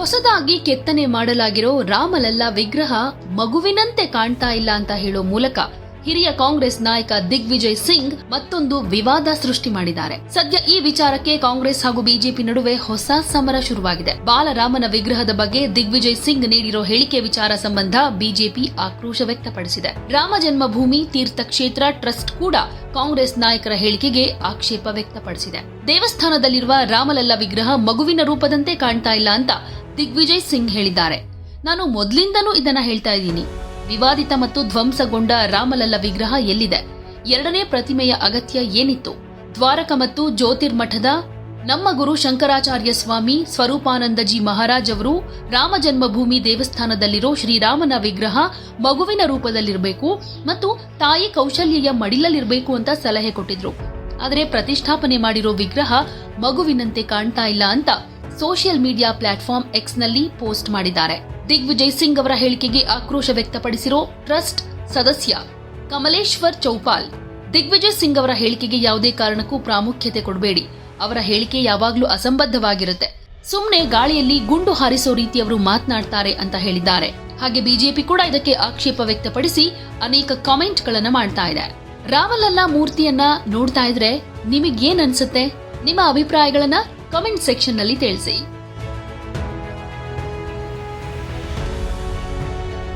ಹೊಸದಾಗಿ ಕೆತ್ತನೆ ಮಾಡಲಾಗಿರೋ ರಾಮಲಲ್ಲ ವಿಗ್ರಹ ಮಗುವಿನಂತೆ ಕಾಣ್ತಾ ಇಲ್ಲ ಅಂತ ಹೇಳೋ ಮೂಲಕ ಹಿರಿಯ ಕಾಂಗ್ರೆಸ್ ನಾಯಕ ದಿಗ್ವಿಜಯ್ ಸಿಂಗ್ ಮತ್ತೊಂದು ವಿವಾದ ಸೃಷ್ಟಿ ಮಾಡಿದ್ದಾರೆ. ಸದ್ಯ ಈ ವಿಚಾರಕ್ಕೆ ಕಾಂಗ್ರೆಸ್ ಹಾಗೂ ಬಿಜೆಪಿ ನಡುವೆ ಹೊಸ ಸಮರ ಶುರುವಾಗಿದೆ. ಬಾಲರಾಮನ ವಿಗ್ರಹದ ಬಗ್ಗೆ ದಿಗ್ವಿಜಯ್ ಸಿಂಗ್ ನೀಡಿರೋ ಹೇಳಿಕೆ ವಿಚಾರ ಸಂಬಂಧ ಬಿಜೆಪಿ ಆಕ್ರೋಶ ವ್ಯಕ್ತಪಡಿಸಿದೆ. ರಾಮ ಜನ್ಮಭೂಮಿ ತೀರ್ಥಕ್ಷೇತ್ರ ಟ್ರಸ್ಟ್ ಕೂಡ ಕಾಂಗ್ರೆಸ್ ನಾಯಕರ ಹೇಳಿಕೆಗೆ ಆಕ್ಷೇಪ ವ್ಯಕ್ತಪಡಿಸಿದೆ. ದೇವಸ್ಥಾನದಲ್ಲಿರುವ ರಾಮಲಲ್ಲ ವಿಗ್ರಹ ಮಗುವಿನ ರೂಪದಂತೆ ಕಾಣ್ತಾ ಇಲ್ಲ ಅಂತ ದಿಗ್ವಿಜಯ್ ಸಿಂಗ್ ಹೇಳಿದ್ದಾರೆ. ನಾನು ಮೊದಲಿಂದನೂ ಇದನ್ನ ಹೇಳ್ತಾ ಇದ್ದೀನಿ. ವಿವಾದಿತ ಮತ್ತು ಧ್ವಂಸಗೊಂಡ ರಾಮಲಲ್ಲ ವಿಗ್ರಹ ಎಲ್ಲಿದೆ? ಎರಡನೇ ಪ್ರತಿಮೆಯ ಅಗತ್ಯ ಏನಿತ್ತು? ದ್ವಾರಕ ಮತ್ತು ಜ್ಯೋತಿರ್ಮಠದ ನಮ್ಮ ಗುರು ಶಂಕರಾಚಾರ್ಯ ಸ್ವಾಮಿ ಸ್ವರೂಪಾನಂದಜಿ ಮಹಾರಾಜ್ ಅವರು ರಾಮ ಜನ್ಮಭೂಮಿ ದೇವಸ್ಥಾನದಲ್ಲಿರೋ ಶ್ರೀರಾಮನ ವಿಗ್ರಹ ಮಗುವಿನ ರೂಪದಲ್ಲಿರಬೇಕು ಮತ್ತು ತಾಯಿ ಕೌಶಲ್ಯ ಮಡಿಲಲ್ಲಿರಬೇಕು ಅಂತ ಸಲಹೆ ಕೊಟ್ಟಿದ್ರು. ಆದರೆ ಪ್ರತಿಷ್ಠಾಪನೆ ಮಾಡಿರೋ ವಿಗ್ರಹ ಮಗುವಿನಂತೆ ಕಾಣ್ತಾ ಇಲ್ಲ ಅಂತ ಸೋಷಿಯಲ್ ಮೀಡಿಯಾ ಪ್ಲಾಟ್ಫಾರ್ಮ್ ಎಕ್ಸ್ನಲ್ಲಿ ಪೋಸ್ಟ್ ಮಾಡಿದ್ದಾರೆ. ದಿಗ್ವಿಜಯ್ ಸಿಂಗ್ ಅವರ ಹೇಳಿಕೆಗೆ ಆಕ್ರೋಶ ವ್ಯಕ್ತಪಡಿಸಿರೋ ಟ್ರಸ್ಟ್ ಸದಸ್ಯ ಕಮಲೇಶ್ವರ್ ಚೌಪಾಲ್. ದಿಗ್ವಿಜಯ್ ಸಿಂಗ್ ಅವರ ಹೇಳಿಕೆಗೆ ಯಾವುದೇ ಕಾರಣಕ್ಕೂ ಪ್ರಾಮುಖ್ಯತೆ ಕೊಡಬೇಡಿ. ಅವರ ಹೇಳಿಕೆ ಯಾವಾಗಲೂ ಅಸಂಬದ್ಧವಾಗಿರುತ್ತೆ. ಸುಮ್ನೆ ಗಾಳಿಯಲ್ಲಿ ಗುಂಡು ಹಾರಿಸೋ ರೀತಿ ಅವರು ಮಾತನಾಡ್ತಾರೆ ಅಂತ ಹೇಳಿದ್ದಾರೆ. ಹಾಗೆ ಬಿಜೆಪಿ ಕೂಡ ಇದಕ್ಕೆ ಆಕ್ಷೇಪ ವ್ಯಕ್ತಪಡಿಸಿ ಅನೇಕ ಕಾಮೆಂಟ್ ಗಳನ್ನ ಮಾಡ್ತಾ ಇದೆ. ರಾಮಲಲ್ಲಾ ಮೂರ್ತಿಯನ್ನ ನೋಡ್ತಾ ಇದ್ರೆ ನಿಮಗೇನ್ ಅನ್ಸುತ್ತೆ? ನಿಮ್ಮ ಅಭಿಪ್ರಾಯಗಳನ್ನ ಕಮೆಂಟ್ ಸೆಕ್ಷನ್ನಲ್ಲಿ ತಿಳಿಸಿ.